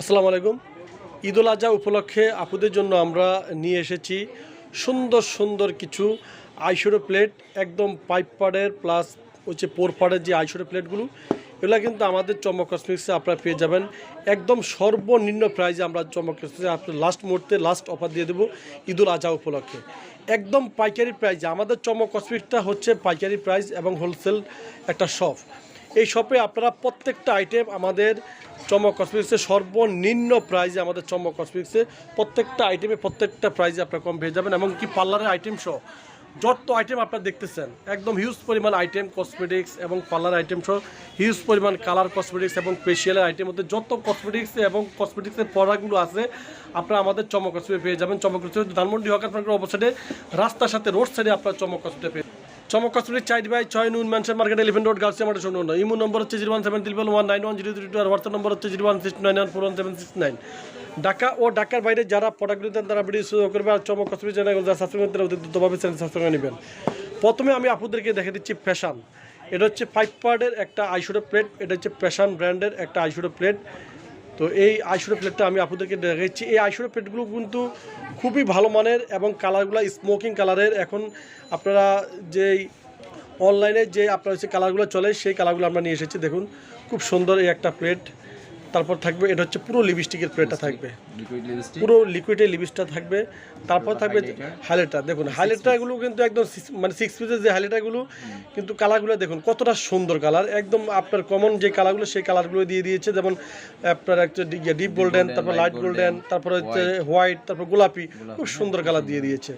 আসসালামু আলাইকুম। ঈদুল আজহা উপলক্ষে আপুদের জন্য আমরা নিয়ে এসেছি সুন্দর সুন্দর কিছু আইশোরো প্লেট, একদম পাইপ পাড়ের প্লাস হচ্ছে পোর পাড়ের যে আইশোরো প্লেটগুলো, এগুলো কিন্তু আমাদের চমক কসমিক্সে আপনারা পেয়ে যাবেন। একদম সর্বনিম্ন প্রাইজে আমরা চমক কসমিক্সে আপনার লাস্ট মুহূর্তে লাস্ট অফার দিয়ে দেবো ঈদুল আজহা উপলক্ষে। একদম পাইকারি প্রাইজে আমাদের চমক কসমিক্সটা হচ্ছে পাইকারি প্রাইস এবং হোলসেল একটা শপ এই শপে আপনারা প্রত্যেকটা আইটেম আমাদের চমক কসমেটিক্সে সর্বনিম্ন প্রাইজে আমাদের চমক কসমেটিক্সে প্রত্যেকটা আইটেমে প্রত্যেকটা প্রাইজে আপনারা কম পেয়ে যাবেন এবং কি পার্লারের আইটেম সহ যত আইটেম আপনারা দেখতেছেন, একদম হিউজ পরিমাণ আইটেম কসমেটিক্স এবং পার্লার আইটেম সহ হিউজ পরিমাণ কালার কসমেটিক্স এবং ফেশিয়ালের আইটেম মধ্যে যত কসমেটিক্স এবং কসমেটিক্সের প্রোডাক্টগুলো আছে, আপনারা আমাদের চমক কসমেটিক পেয়ে যাবেন। চমক কসমেটিক ধানমন্ডি হকার অবসাইডে রাস্তার সাথে রোড সাইডে আপনারা চমক কসমেটিক পেয়ে চমক কসমেটিক চাইড বাই ছয় নুন ম্যানশন মার্কেট এলিভেন্ট রোড গার্সিয়া মাঠে শুনুন ইমো নম্বর হচ্ছে zero one seven triple one nine one zero three two আর হোয়াটসঅ্যাপ নম্বর হচ্ছে zero one six nine one four one seven six nine Dhaka ও ঢাকার বাইরে যারা প্রোডাক্টগুলো দেন তারা ভিডিও শুরু করবে আর চমক কসমেটিক চ্যানেল যারা সাবস্ক্রাইব করতে অতি দ্রুতভাবে চ্যানেল সাবস্ক্রাইব করে নেবেন। প্রথমে আমি আপনাদেরকে দেখে দিচ্ছি ফ্যাশন এটা হচ্ছে ফাইভ পার্টের একটা আইশোডো প্লেট এটা হচ্ছে ফ্যাশন ব্র্যান্ডের একটা আইশোডো প্লেট তো এই আইশোডো প্লেটটা আমি আপনাদেরকে দেখাচ্ছি। এই আইশোডো প্লেটগুলো কিন্তু খুবই ভালো মানের এবং কালারগুলো স্মোকিং কালারের এখন আপনারা যেই অনলাইনে যে আপনার হচ্ছে কালারগুলো চলে, সেই কালারগুলো আমরা নিয়ে এসেছি। দেখুন, খুব সুন্দর এই একটা প্লেট তারপর থাকবে এটা হচ্ছে পুরো লিপস্টিকের প্লেটটা থাকবে। পুরো লিকুইডের লিপস্টটা থাকবে তারপর থাকবে হাইলাইটার দেখুন হাইলাইটারগুলো কিন্তু একদম মানে সিক্স পিসের যে হাইলাইটারগুলো কিন্তু কালারগুলো দেখুন কতটা সুন্দর কালার। একদম আপনার কমন যে কালারগুলো সেই কালারগুলো দিয়ে দিয়েছে। যেমন আপনার একটা ডিপ গোল্ডেন তারপর লাইট গোল্ডেন তারপর হচ্ছে হোয়াইট তারপর গোলাপি। খুব সুন্দর কালার দিয়ে দিয়েছে।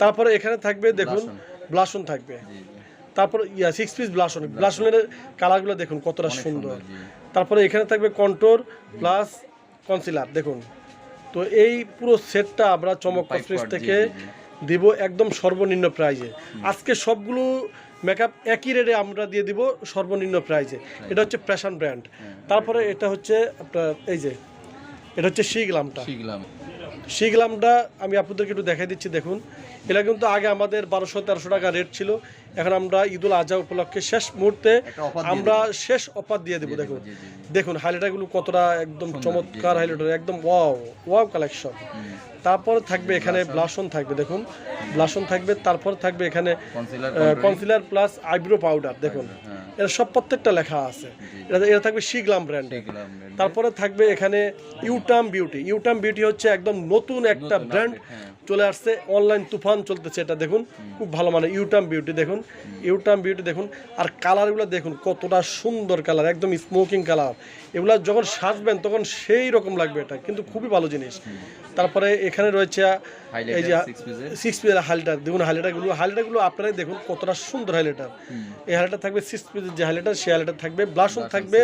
তারপরে এখানে থাকবে দেখুন ব্লাসন থাকবে। তারপর ইয়া সিক্স পিস ব্লাসন ব্লাসনের কালারগুলো দেখুন কতটা সুন্দর। তারপরে এখানে থাকবে কন্ট্রোর প্লাস কনসিলার দেখুন। তো এই পুরো সেটটা আমরা চমক Pipe কসমেটিক্স থেকে দিব একদম সর্বনিম্ন প্রাইজে আজকে সবগুলো মেকআপ একই রেটে আমরা দিয়ে দিব সর্বনিম্ন প্রাইজে এটা হচ্ছে প্যাশন ব্র্যান্ড তারপরে এটা হচ্ছে আপনার এই যে এটা হচ্ছে শিগলামটা শিগলামটা আমি আপনাদেরকে একটু দেখাই দিচ্ছি দেখুন। এটা কিন্তু আগে আমাদের বারোশো তেরোশো টাকা রেট ছিল। এখন আমরা ঈদুল আজহা উপলক্ষে শেষ মুহূর্তে আমরা শেষ অফার দিয়ে দেবো দেখুন। দেখুন হাইলাইটারগুলো কতটা একদম চমৎকার। হাইলাইটার একদম ওয়াও ওয়াও কালেকশন। তারপর থাকবে এখানে ব্লাসন থাকবে দেখুন। ব্লাসন থাকবে তারপর থাকবে এখানে কনসিলার প্লাস আইব্রো পাউডার দেখুন। হ্যাঁ। এটা সব প্রত্যেকটা লেখা আছে। এটা এটা থাকবে শিগলাম ব্র্যান্ড তারপরে থাকবে এখানে ইউটাম বিউটি ইউটাম বিউটি হচ্ছে একদম নতুন একটা ব্র্যান্ড। চলে আসছে। অনলাইন তুফান চলতেছে এটা দেখুন। খুব ভালো মানে ইউটাম বিউটি দেখুন। ইউটাম বিউটি দেখুন। আর কালারগুলো দেখুন কতটা সুন্দর কালার একদম স্মোকিং কালার এগুলা যখন সাজবেন তখন সেই রকম লাগবে এটা। কিন্তু খুবই ভালো জিনিস। তারপরে এখানে রয়েছে এই যে সিক্স পিজের হাইলাইটার দেখুন হাইলাইটারগুলো হাইলাইটারগুলো আপনারাই দেখুন কতটা সুন্দর হাইলাইটার এই হাইলাইটার থাকবে সিক্স পিসের যে হাইলাইটার সেই হাইলাইটার থাকবে। ব্লাশন থাকবে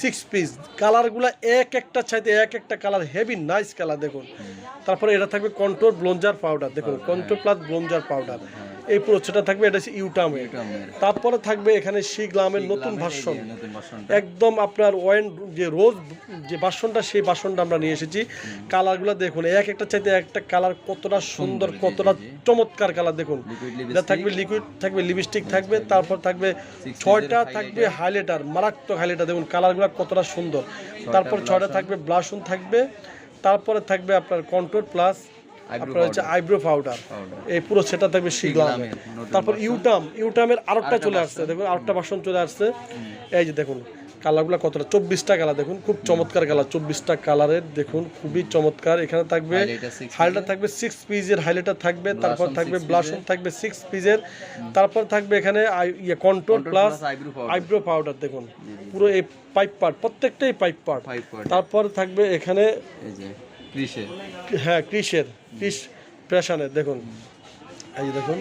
সিক্স পিস কালারগুলো এক একটা চাইতে এক একটা কালার হেভি নাইস কালার দেখুন। তারপরে এটা থাকবে কন্ট্রোল ব্লঞ্জার পাউডার দেখুন কন্ট্রোল প্লাস ব্লঞ্জার পাউডার এই পুরো সেটা থাকবে এটা হচ্ছে ইউটামের। তারপরে থাকবে এখানে নতুন ভার্সন নতুন ভার্সনটা একদম আপনার ওয়েন যে রোজ যে বাসনটা সেই বাসনটা আমরা নিয়ে এসেছি। কালারগুলো দেখুন এক একটা চাইতে একটা কালার কতটা সুন্দর কতটা। চমৎকার কালার দেখুন। এটা থাকবে লিকুইড থাকবে লিপস্টিক থাকবে তারপর থাকবে ছয়টা থাকবে হাইলাইটার মারাত্মক হাইলাইটার দেখুন কালারগুলো কতটা সুন্দর। তারপর ছয়টা থাকবে ব্লাশন থাকবে তারপরে থাকবে আপনার কন্ট্রোল প্লাস আপনার হচ্ছে আইব্রো পাউডার এই পুরো সেটা থাকবে শিগলামের তারপর ইউটাম ইউটামের আরেকটা চলে আসছে দেখুন আরেকটা বাসন চলে আসছে। এই যে দেখুন কালারগুলো কতটা চব্বিশটা কালার দেখুন খুব চমৎকার কালার চব্বিশটা কালারের দেখুন খুবই চমৎকার। এখানে থাকবে হাইলাইটার থাকবে সিক্স পিসের হাইলাইটার থাকবে তারপর থাকবে ব্লাশন থাকবে সিক্স পিসের তারপর থাকবে এখানে আই- ইয়ে কন্ট্রোল প্লাস। আইব্রো পাউডার দেখুন। পুরো এই পাইপ পার্ট প্রত্যেকটাই পাইপ পার্ট তারপর থাকবে এখানে ক্রিসে হ্যাঁ কৃষের ক্রিস প্রেশানের দেখুন। এই দেখুন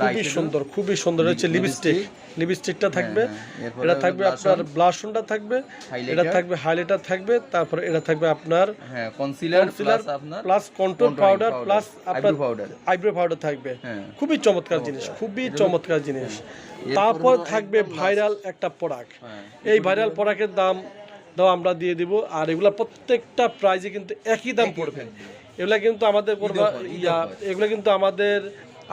খুবই সুন্দর খুবই সুন্দর হচ্ছে লিপস্টিক লিপস্টিকটা থাকবে। হ্যাঁ, এটা থাকবে আপনার ব্লাশনটা থাকবে এটা থাকবে হাইলাইটার থাকবে তারপরে এটা থাকবে আপনার হ্যাঁ concealer plus control powder plus আপনার আইব্রো পাউডার থাকবে। হ্যাঁ। খুবই চমৎকার জিনিস খুবই চমৎকার জিনিস। তারপর থাকবে ভাইরাল একটা প্রোডাক্ট হ্যাঁ। এই ভাইরাল প্রোডাক্টের দাম দাও আমরা দিয়ে দিব। আর এগুলা প্রত্যেকটা প্রাইজে কিন্তু একই দাম পড়বে। এগুলা কিন্তু আমাদের ইয়া। এগুলা কিন্তু আমাদের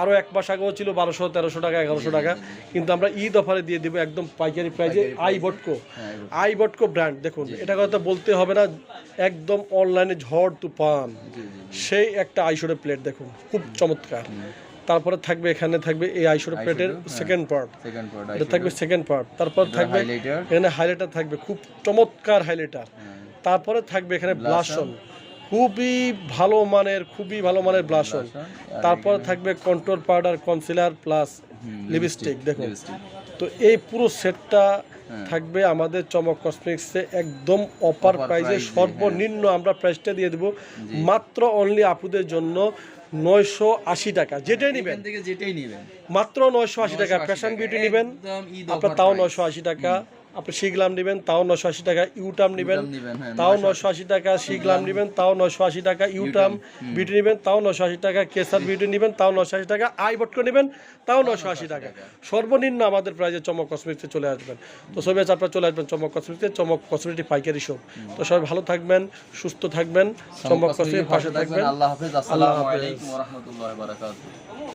আরও এক মাস আগেও ছিল বারোশো তেরোশো টাকা এগারোশো টাকা। কিন্তু আমরা ঈদ অফারে দিয়ে দেবো একদম পাইকারি প্রাইজে আই বটকো আই বটকো ব্র্যান্ড দেখুন এটা কথা বলতে হবে না একদম অনলাইনে ঝড় তুফান। সেই একটা আইশোরের প্লেট দেখুন খুব চমৎকার। তারপরে থাকবে এখানে থাকবে এই আইশোরের প্লেটের হ্যাঁ। সেকেন্ড পার্ট এটা থাকবে সেকেন্ড পার্ট তারপর থাকবে এখানে হাইলাইটার থাকবে খুব চমৎকার হাইলাইটার তারপরে থাকবে এখানে ব্লাশন খুবই ভালো মানের খুবই ভালো মানের ব্লাশন তারপরে থাকবে control powder concealer plus lipstick দেখুন। তো এই পুরো সেটটা হ্যাঁ। থাকবে আমাদের চমক কসমেটিক্সে একদম অপার প্রাইজে সর্বনিম্ন আমরা প্রাইসটা দিয়ে দেবো। মাত্র অনলি আপুদের জন্য নয়শো আশি টাকা। যেটাই নেবেন। যেটাই নেবেন। মাত্র নয়শো আশি টাকা। ফ্যাশন বিউটি নেবেন। আপনার তাও নয়শো আশি টাকা। আপনি শিগলাম নেবেন তাও নয়শো আশি টাকা ইউটাম নেবেন হ্যাঁ, তাও 980 নয়শো আশি টাকা শিগলাম নেবেন তাও নয়শো আশি টাকা ইউটাম বিউটি নেবেন তাও নয়শো আশি টাকা কেসার বিউটি নেবেন তাও নয়শো আশি টাকা আই বটকো নেবেন তাও নয়শো আশি টাকা। সর্বনিম্ন আমাদের প্রাইজে চমক কসমেটিক্সে চলে আসবেন। তো সবাই আছে আপনারা চলে আসবেন চমক কসমেটিক্সে চমক কসমেটিক পাইকারি শপ। তো সবাই ভালো থাকবেন সুস্থ থাকবেন চমক কসমেটিক পাশে থাকবেন। আল্লাহ হাফেজ আসসালামু আলাইকুম ওয়া রাহমাতুল্লাহি ওয়া বারাকাতুহু।